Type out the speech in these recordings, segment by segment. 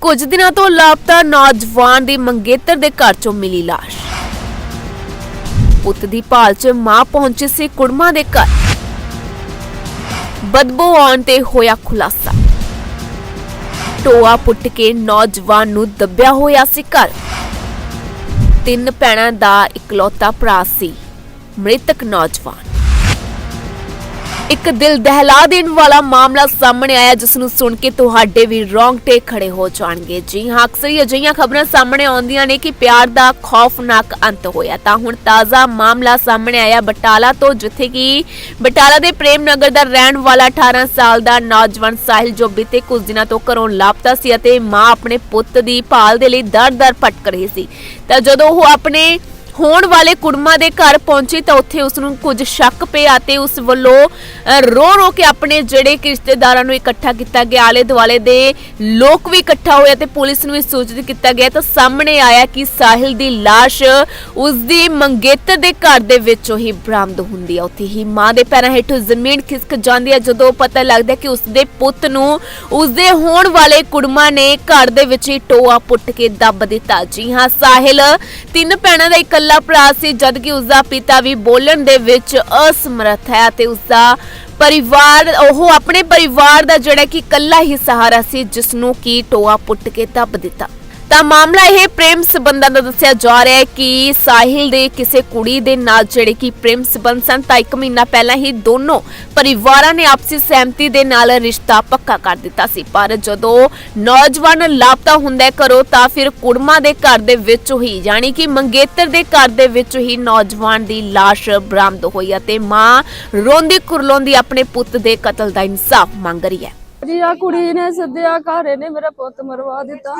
ਕੁਝ ਦਿਨਾਂ ਤੋਂ ਲਾਪਤਾ ਨੌਜਵਾਨ ਦੀ ਮੰਗੇਤਰ ਦੇ ਘਰ ਚੋਂ ਮਿਲੀ ਲਾਸ਼। ਪੁੱਤ ਦੀ ਭਾਲ 'ਚ ਮਾਂ ਪਹੁੰਚੀ ਸੀ ਕੁੜਮਾ ਦੇ ਘਰ। ਬਦਬੂ ਆਉਣ ਤੇ ਹੋਇਆ ਖੁਲਾਸਾ। ਟੋਆ ਪੁੱਟ ਕੇ ਨੌਜਵਾਨ ਨੂੰ ਦੱਬਿਆ ਹੋਇਆ ਸੀ ਘਰ। ਤਿੰਨ ਭੈਣਾਂ ਦਾ ਇਕਲੌਤਾ ਭਰਾ ਸੀ, ਮ੍ਰਿਤਕ ਨੌਜਵਾਨ। ਇੱਕ ਦਿਲ ਦਹਿਲਾ ਦੇਣ ਵਾਲਾ ਮਾਮਲਾ ਸਾਹਮਣੇ ਆਇਆ, ਜਿਸ ਨੂੰ ਸੁਣ ਕੇ ਤੁਹਾਡੇ ਵੀ ਰੌਂਗਟੇ ਖੜੇ ਹੋ ਜਾਣਗੇ। ਜੀ ਹਾਂ, ਅਕਸਰ ਹੀ ਅਜਿਹੀਆਂ ਖਬਰਾਂ ਸਾਹਮਣੇ ਆਉਂਦੀਆਂ ਨੇ ਕਿ ਪਿਆਰ ਦਾ ਖੌਫਨਾਕ ਅੰਤ ਹੋਇਆ। ਤਾਂ ਹੁਣ ਤਾਜ਼ਾ ਮਾਮਲਾ ਸਾਹਮਣੇ ਆਇਆ ਬਟਾਲਾ ਤੋਂ, ਜਿੱਥੇ ਕਿ ਬਟਾਲਾ ਦੇ ਪ੍ਰੇਮ ਨਗਰ ਦਾ ਰਹਿਣ ਵਾਲਾ 18 ਸਾਲ ਦਾ ਨੌਜਵਾਨ ਸਾਹਿਲ, ਜੋ ਬੀਤੇ ਕੁਝ ਦਿਨਾਂ ਤੋਂ ਘਰੋਂ ਲਾਪਤਾ ਸੀ ਅਤੇ ਮਾਂ ਆਪਣੇ ਪੁੱਤ ਦੀ ਭਾਲ ਦੇ ਲਈ ਦਰ-ਦਰ ਭਟਕ ਰਹੀ ਸੀ। ਤਾਂ ਜਦੋਂ ਉਹ ਆਪਣੇ ਹੋਣ ਵਾਲੇ ਕੁੜਮਾ ਦੇ ਘਰ ਪਹੁੰਚੀ ਤਾਂ ਉੱਥੇ ਉਸ ਨੂੰ ਕੁਝ ਸ਼ੱਕ ਪਿਆ ਤੇ ਉਸ ਵੱਲੋਂ ਰੋ ਰੋ ਕੇ ਆਪਣੇ ਜਿਹੜੇ ਰਿਸ਼ਤੇਦਾਰਾਂ ਨੂੰ ਇਕੱਠਾ ਕੀਤਾ ਗਿਆ ਆਲੇ ਦੁਆਲੇ ਦੇ ਲੋਕ ਵੀ ਇਕੱਠਾ ਹੋਇਆ ਤੇ ਪੁਲਿਸ ਨੂੰ ਵੀ ਸੂਚਿਤ ਕੀਤਾ ਗਿਆ ਤਾਂ ਸਾਹਮਣੇ ਆਇਆ ਕਿ ਸਾਹਿਲ ਦੀ ਲਾਸ਼ ਉਸ ਦੀ ਮੰਗੇਤਰ ਦੇ ਘਰ ਦੇ ਵਿੱਚੋਂ ਹੀ ਬਰਾਮਦ ਹੁੰਦੀ ਹੈ ਉੱਥੇ ਹੀ ਮਾਂ ਦੇ ਪੈਰਾਂ ਹੇਠੋਂ ਜ਼ਮੀਨ ਖਿਸਕ ਜਾਂਦੀ ਹੈ ਜਦੋਂ ਪਤਾ ਲੱਗਦਾ ਕਿ ਉਸ ਦੇ ਪੁੱਤ ਨੂੰ ਉਸ ਦੇ ਹੋਣ ਵਾਲੇ ਕੁੜਮਾ ਨੇ ਘਰ ਦੇ ਵਿੱਚ ਹੀ ਟੋਆ ਪੁੱਟ ਕੇ ਦੱਬ ਦਿੱਤਾ। ਜੀ ਹਾਂ, ਸਾਹਿਲ, ਤਿੰਨ ਭੈਣਾਂ ਦਾ ਇਕੱਲਾ ਭਰਾ ਸੀ, ਜਦਕਿ ਉਸ ਦਾ ਪਿਤਾ ਵੀ ਬੋਲਣ ਦੇ ਵਿੱਚ ਅਸਮਰਥ ਹੈ ਤੇ ਉਸ ਦਾ ਪਰਿਵਾਰ, ਉਹ ਆਪਣੇ ਪਰਿਵਾਰ ਦਾ ਜਿਹੜਾ ਕਿ ਇਕੱਲਾ ਹੀ ਸਹਾਰਾ ਸੀ ਜਿਸ ਨੂੰ ਕੀ ਟੋਆ ਪੁੱਟ ਕੇ ਦੱਬ ਦਿੱਤਾ। ਤਾਂ ਮਾਮਲਾ ਇਹ ਪ੍ਰੇਮ ਸਬੰਧਾਂ ਦਾ ਦੱਸਿਆ ਜਾ ਰਿਹਾ ਹੈ ਕਿ ਸਾਹਿਲ ਦੇ ਕਿਸੇ ਕੁੜੀ ਦੇ ਨਾਲ ਜਿਹੜੇ ਕਿ ਪ੍ਰੇਮ ਸਬੰਧ ਸਨ, ਤਾਂ ਇੱਕ ਮਹੀਨਾ ਪਹਿਲਾਂ ਹੀ ਦੋਨੋਂ ਪਰਿਵਾਰਾਂ ਨੇ ਆਪਸੀ ਸਹਿਮਤੀ ਦੇ ਨਾਲ ਰਿਸ਼ਤਾ ਪੱਕਾ ਕਰ ਦਿੱਤਾ ਸੀ। ਪਰ ਜਦੋਂ ਨੌਜਵਾਨ ਲਾਪਤਾ ਹੁੰਦਾ ਹੈ ਤਾਂ ਫਿਰ ਕੁੜਮਾ ਦੇ ਘਰ ਦੇ ਵਿੱਚ ਹੀ, ਯਾਨੀ ਕਿ ਮੰਗੇਤਰ ਦੇ ਘਰ ਦੇ ਵਿੱਚ ਹੀ ਨੌਜਵਾਨ ਦੀ ਲਾਸ਼ ਬਰਾਮਦ ਹੋਈ ਅਤੇ ਮਾਂ ਰੋਂਦੀ ਕੁਰਲਾਉਂਦੀ ਆਪਣੇ ਪੁੱਤ ਦੇ ਕਤਲ ਦਾ ਇਨਸਾਫ ਮੰਗ ਰਹੀ ਹੈ। ਜੀ ਆ ਕੁੜੀ ਨੇ ਸੱਦਿਆ ਘਰੇ ਨੇ ਮੇਰਾ ਪੁੱਤ ਮਰਵਾ ਦਿੱਤਾ।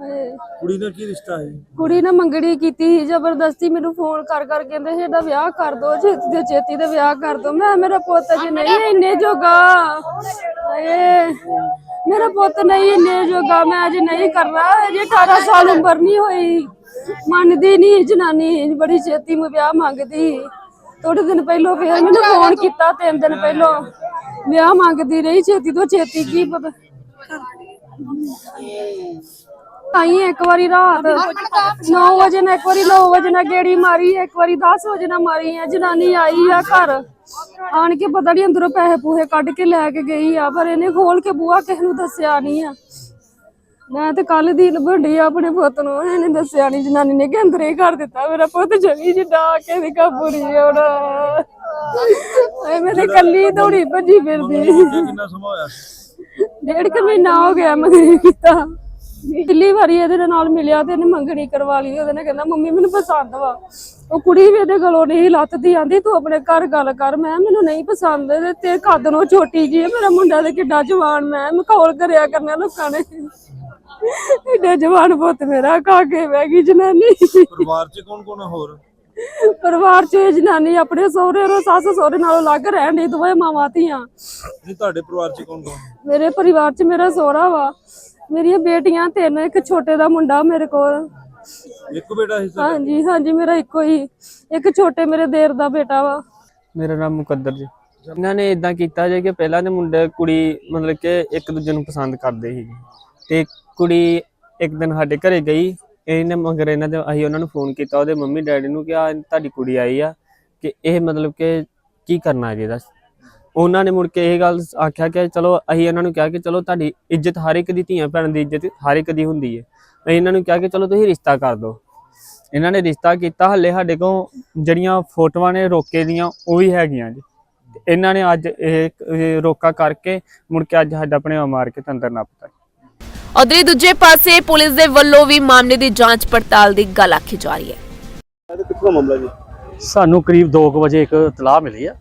ਹਾਏ। ਕੁੜੀ ਨਾਲ ਕੀ ਰਿਸ਼ਤਾ ਹੈ? ਕੁੜੀ ਨੇ ਮੰਗਣੀ ਕੀਤੀ ਸੀ ਜ਼ਬਰਦਸਤੀ ਮੈਨੂੰ ਫੋਨ ਕਰ ਕਰ ਕਹਿੰਦੇ ਸੀ ਇਹਦਾ ਵਿਆਹ ਕਰ ਦੋ ਛੇਤੀ ਤੋਂ ਛੇਤੀ ਤੇ ਵਿਆਹ ਕਰ ਦੋ। ਮੈਂ ਮੇਰਾ ਪੁੱਤ ਜੀ ਨਹੀਂ ਇੰਨੇ ਜੋਗਾ। ਹਾਏ ਮੇਰਾ ਪੁੱਤ ਨਹੀਂ ਇੰਨੇ ਜੋਗਾ ਮੈਂ ਅਜੇ ਨਹੀਂ ਕਰਨਾ। ਅਜੇ 18 ਸਾਲ ਉਮਰ ਨਹੀਂ ਹੋਈ। ਮੰਨਦੀ ਨਹੀਂ ਜਨਾਨੀ ਬੜੀ ਛੇਤੀ ਮੈਂ ਵਿਆਹ ਮੰਗਦੀ ਥੋੜੇ ਦਿਨ ਪਹਿਲਾਂ ਫੇਰ ਮੈਨੂੰ ਫੋਨ ਕੀਤਾ ਤਿੰਨ ਦਿਨ ਪਹਿਲਾਂ। ਵਿਆਹ ਮੰਗਦੀ ਰਹੀ ਛੇਤੀ ਤੋਂ ਛੇਤੀ ਕੀ ਪਤਾ। ਆਈ ਇੱਕ ਵਾਰੀ ਰਾਤ। 9 ਵਜੇ ਨਾ ਇੱਕ ਵਾਰੀ 9 ਵਜੇ ਨਾ ਗੇੜੀ ਮਾਰੀ ਇੱਕ ਵਾਰੀ 10 ਵਜੇ ਨਾ ਮਾਰੀ ਆ। ਜਨਾਨੀ ਆਈ ਆ ਘਰ। ਆਣ ਕੇ ਪਤਾ ਨਹੀਂ ਅੰਦਰੋਂ ਪੈਸੇ ਪੂਹੇ ਕੱਢ ਕੇ ਲੈ ਕੇ ਗਈ ਆ ਪਰ ਇਹਨੇ ਖੋਲ ਕੇ ਬੂਆ ਕਿਸੇ ਨੂੰ ਦੱਸਿਆ ਨਹੀਂ ਆ। ਮੈਂ ਤੇ ਕੱਲ ਦੀ ਲੱਭਣੀ ਆਪਣੇ ਪੁੱਤ ਨੂੰ ਇਹਨੇ ਦੱਸਿਆ ਨਹੀਂ ਜਨਾਨੀ ਨੇ ਕਿ ਅੰਦਰ ਹੀ ਕਰ ਦਿੱਤਾ ਮੇਰਾ ਪੁੱਤ ਜਗੀ ਜਿੱਡਾ ਕੇ ਦੀ ਕਾਬੂਰੀ ਹੋਣਾ ਐ ਮੇਰੇ ਕੱਲੀ ਦੌੜੀ ਭੱਜੀ ਫਿਰਦੀ। ਕਿੰਨਾ ਸਮਾਂ ਹੋਇਆ ਸੀ? ਡੇਢ ਕੁ ਮਹੀਨਾ ਹੋ ਗਿਆ ਮੰਗਣੀ ਕੀਤਾ। ਦਿੱਲੀ ਵਾਰੀ ਇਹਦੇ ਨਾਲ ਮਿਲਿਆ ਤੇ ਇਹਨੇ ਮੰਗਣੀ ਕਰਵਾ ਲਈ। ਉਹਦੇ ਨੇ ਕਹਿੰਦਾ ਮੰਮੀ ਮੈਨੂੰ ਪਸੰਦ ਵਾ। ਉਹ ਕੁੜੀ ਵੀ ਇਹਦੇ ਗਲੋਂ ਨਹੀਂ ਲੱਥਦੀ ਆਂਦੀ ਤੂੰ ਆਪਣੇ ਘਰ ਗੱਲ ਕਰ। ਮੈਂ ਮੈਨੂੰ ਨਹੀਂ ਪਸੰਦ ਤੇ ਤੇ ਕੱਦ ਨੂੰ ਛੋਟੀ ਜੀ ਹੈ ਮੇਰਾ ਮੁੰਡਾ ਤੇ ਕਿੱਡਾ ਜਵਾਨ ਮੈਂ ਮਖੌਲ ਕਰਿਆ ਕਰਨਾ ਲੋਕਾਂ ਨੇ। ਏਡਾ ਜਵਾਨ ਪੁੱਤ ਮੇਰਾ ਖਾ ਕੇ ਬਹਿ ਗਈ ਜਨਾਨੀ। ਪਰਿਵਾਰ 'ਚ ਕੌਣ ਕੌਣ ਹੋਰ? ਪਰਿਵਾਰ ਚ ਇਹ ਜਨਾਨੀ ਆਪਣੇ ਸਹੁਰੇ ਰੋ ਸੱਸ ਸਹੁਰੇ ਨਾਲੋਂ ਅਲੱਗ ਰਹਿਣ ਦੀ ਦੋਵੇਂ ਮਾਵਾਂ ਧੀਆਂ। ਨਹੀਂ ਤੁਹਾਡੇ ਪਰਿਵਾਰ 'ਚ ਕੌਣ ਕੌਣ ਮੇਰੇ ਪਰਿਵਾਰ ਚ ਮੇਰਾ ਸਹੁਰਾ ਵਾ। ਮੇਰੀਆਂ ਬੇਟੀਆਂ ਤਿੰਨ ਇੱਕ ਛੋਟੇ ਦਾ ਮੁੰਡਾ ਮੇਰੇ ਕੋਲ। ਇੱਕ ਬੇਟਾ ਸੀ ਤੁਹਾਡਾ? ਹਾਂਜੀ ਹਾਂਜੀ ਮੇਰਾ ਇੱਕੋ ਹੀ। ਇੱਕ ਛੋਟੇ ਮੇਰੇ ਦੇਰ ਦਾ ਬੇਟਾ ਵਾ। ਮੇਰਾ ਨਾਮ ਮੁਕੱਦਰ ਜੀ। ਇਹਨਾਂ ਨੇ ਇਦਾਂ ਕੀਤਾ ਜੇ ਕਿ ਪਹਿਲਾਂ ਦੇ ਮੁੰਡੇ ਕੁੜੀ ਮਤਲਬ ਕਿ ਇੱਕ ਦੂਜੇ ਨੂੰ ਪਸੰਦ ਕਰਦੇ ਸੀ। ਤੇ ਕੁੜੀ ਇੱਕ ਦਿਨ ਸਾਡੇ ਘਰੇ ਗਈ। ਇਹਨੇ ਮਗਰ ਇਹਨਾਂ ਦੇ ਅਸੀਂ ਉਹਨਾਂ ਨੂੰ ਫੋਨ ਕੀਤਾ। ਉਹਦੇ ਮੰਮੀ ਡੈਡੀ ਨੂੰ ਕਿ ਆ ਤੁਹਾਡੀ ਕੁੜੀ ਆਈ ਆ। ਕਿ ਇਹ ਮਤਲਬ ਕਿ ਕੀ ਕਰਨਾ ਜੀ ਇਹਦਾ ਉਹਨਾਂ ਨੇ ਮੁੜ ਕੇ ਇਹ ਗੱਲ ਆਖਿਆ ਕਿ ਚਲੋ ਅਸੀਂ ਇਹਨਾਂ ਨੂੰ ਕਿਹਾ ਕਿ ਚਲੋ ਤੁਹਾਡੀ ਇੱਜ਼ਤ ਹਰ ਇੱਕ ਦੀ ਧੀਆਂ ਭੈਣ ਦੀ ਇੱਜ਼ਤ ਹਰ ਇੱਕ ਦੀ ਹੁੰਦੀ ਹੈ। ਅਸੀਂ ਇਹਨਾਂ ਨੂੰ ਕਿਹਾ ਕਿ ਚਲੋ ਤੁਸੀਂ ਰਿਸ਼ਤਾ ਕਰ ਦਿਓ। ਇਹਨਾਂ ਨੇ ਰਿਸ਼ਤਾ ਕੀਤਾ ਹੱਲੇ ਸਾਡੇ ਕੋਲ ਜਿਹੜੀਆਂ ਫੋਟੋਆਂ ਨੇ ਰੋਕੇ ਦੀਆਂ ਉਹ ਵੀ ਹੈਗੀਆਂ ਜੀ। ਇਹਨਾਂ ਨੇ ਅੱਜ ਇਹ ਰੋਕਾ ਕਰਕੇ ਮੁੜ ਕੇ ਅੱਜ ਸਾਡਾ ਆਪਣੇ ਮਾਰ ਕੇ ਤੰਦਰ ਨੱਪਤਾ ਉਧਰ ਦੂਜੇ ਪਾਸੇ ਪੁਲਿਸ ਦੇ ਵੱਲੋਂ ਵੀ ਮਾਮਲੇ ਦੀ ਜਾਂਚ ਪੜਤਾਲ ਦੀ ਗੱਲ ਆਖੀ ਜਾ ਰਹੀ ਹੈ। ਇਹ ਕਿੱਥੋਂ ਮਾਮਲਾ ਜੀ? ਸਾਨੂੰ ਕਰੀਬ 2 ਵਜੇ ਇੱਕ ਇਤਲਾਹ ਮਿਲੀ ਆ।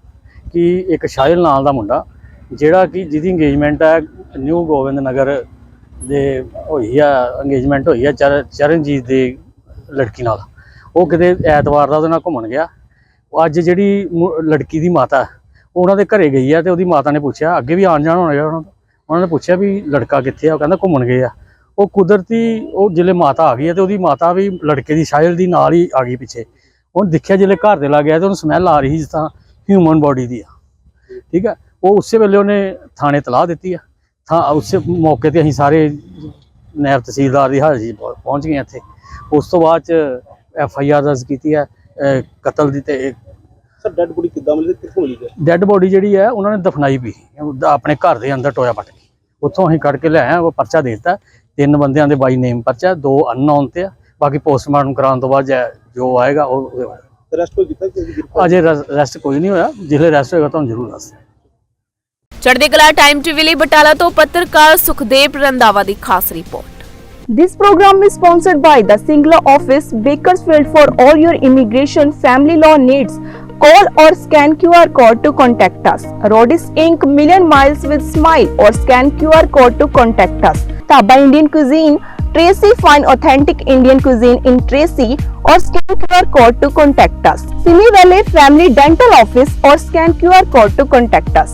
ਕਿ ਇੱਕ ਸ਼ਾਇਲ ਨਾਲ ਦਾ ਮੁੰਡਾ ਜਿਹੜਾ ਕਿ ਜਿਹਦੀ ਇੰਗੇਜਮੈਂਟ ਹੈ ਨਿਊ ਗੋਬਿੰਦ ਨਗਰ ਦੇ ਹੋਈ ਆ ਇੰਗੇਜਮੈਂਟ ਹੋਈ ਆ ਚਰ- ਚਰਨਜੀਤ ਦੀ ਲੜਕੀ ਨਾਲ। ਉਹ ਕਿਤੇ ਐਤਵਾਰ ਦਾ ਉਹਦੇ ਨਾਲ ਘੁੰਮਣ ਗਿਆ। ਅੱਜ ਜਿਹੜੀ ਲੜਕੀ ਦੀ ਮਾਤਾ ਹੈ, ਉਹ ਉਹਨਾਂ ਦੇ ਘਰੇ ਗਈ ਆ ਤੇ ਉਹਦੀ ਮਾਤਾ ਨੇ ਪੁੱਛਿਆ ਅੱਗੇ ਵੀ ਆਣ ਜਾਣ ਹੋਣਾ ਉਹਨਾਂ ਦਾ? ਉਹਨਾਂ ਨੇ ਪੁੱਛਿਆ ਵੀ ਲੜਕਾ ਕਿੱਥੇ ਆ? ਉਹ ਕਹਿੰਦਾ ਘੁੰਮਣ ਗਏ ਆ। ਉਹ ਕੁਦਰਤੀ ਉਹ ਜਿਲੇ ਮਾਤਾ ਆ ਗਈ ਹੈ ਤੇ ਉਹਦੀ ਮਾਤਾ ਵੀ ਲੜਕੇ ਦੀ ਸ਼ਾਇਲ ਦੀ ਨਾਲ ਹੀ ਆ ਗਈ ਪਿੱਛੇ। ਉਹਨੇ ਦੇਖਿਆ ਜਿਲੇ ਘਰ ਦੇ ਲਾ ਗਿਆ ਤੇ ਉਹਨੂੰ ਸਮੈਲ ਆ ਰਹੀ ਸੀ ਜਿਸ ਤਰ੍ਹਾਂ ਹਿਊਮਨ ਬੋਡੀ ਦੀ ਆ। ਠੀਕ ਹੈ ਉਹ ਉਸੇ ਵੇਲੇ ਉਹਨੇ ਥਾਣੇ ਤਲਾਹ ਦਿੱਤੀ ਆ। ਥਾਂ ਉਸੇ ਮੌਕੇ ਤੇ ਅਸੀਂ ਸਾਰੇ ਨਾਇਬ ਤਹਿਸੀਲਦਾਰ ਦੀ ਹਾਜ਼ਰੀ ਪਹੁੰਚ ਗਏ ਇੱਥੇ। ਉਸ ਤੋਂ ਬਾਅਦ ਚ ਐਫ ਆਈ ਆਰ ਦਰਜ ਕੀਤੀ ਅਹ ਕਤਲ ਦੀ ਤੇ ਸਰ ਡੈਡ ਬੋਡੀ ਕਿੱਦਾਂ ਮਿਲੀ ਕਿੱਥੋਂ ਮਿਲੀ ਹੈ ਡੈੱਡ ਬੋਡੀ ਜਿਹੜੀ ਹੈ ਉਹਨਾਂ ਨੇ ਦਫਨਾਈ ਵੀ। ਆਪਣੇ ਘਰ ਦੇ ਅੰਦਰ ਟੋਇਆ ਪੱਟ ਕੇ। ਉੱਥੋਂ ਅਸੀਂ ਕੱਢ ਕੇ ਲਿਆਏ ਹਾਂ ਉਹ ਪਰਚਾ ਦੇ ਦਿੱਤਾ। ਤਿੰਨ ਬੰਦਿਆਂ ਦੇ ਬਾਈ ਨੇਮ ਪਰਚਾ ਦੋ ਅਨਨੋਨ ਤੇ ਆ। ਬਾਕੀ ਪੋਸਟਮਾਰਟਮ ਕਰਾਉਣ ਤੋਂ ਬਾਅਦ ਜੈ- ਜੋ ਆਏਗਾ ਉਹ ਉਹਦੇ ਬਾਰੇ। ਰੈਸਟ ਕੋਈ ਕੀਤਾ ਕਿ ਗ੍ਰਿਫਤਾਰ ਅਜੇ ਰੈਸਟ ਕੋਈ ਨਹੀਂ ਹੋਇਆ ਜਿਹੜੇ ਰੈਸਟ ਹੋਏਗਾ ਤੁਹਾਨੂੰ ਜ਼ਰੂਰ ਦੱਸ ਚੜ੍ਹਦੀ ਕਲਾ ਟਾਈਮ ਟੀਵੀ ਲਈ ਬਟਾਲਾ ਤੋਂ ਪੱਤਰਕਾਰ ਸੁਖਦੇਵ ਰੰਦਾਵਾ ਦੀ ਖਾਸ report This program is sponsored by the Singla office, Bakersfield for all your immigration family law needs. Call or scan QR code to contact us. Rodis Inc. Million Miles with Smile or scan QR code to contact us. Taba Indian Cuisine, Tracy Fine Authentic Indian Cuisine in Tracy or scan QR code to contact us. Simi Valley Family Dental Office or scan QR code to contact us.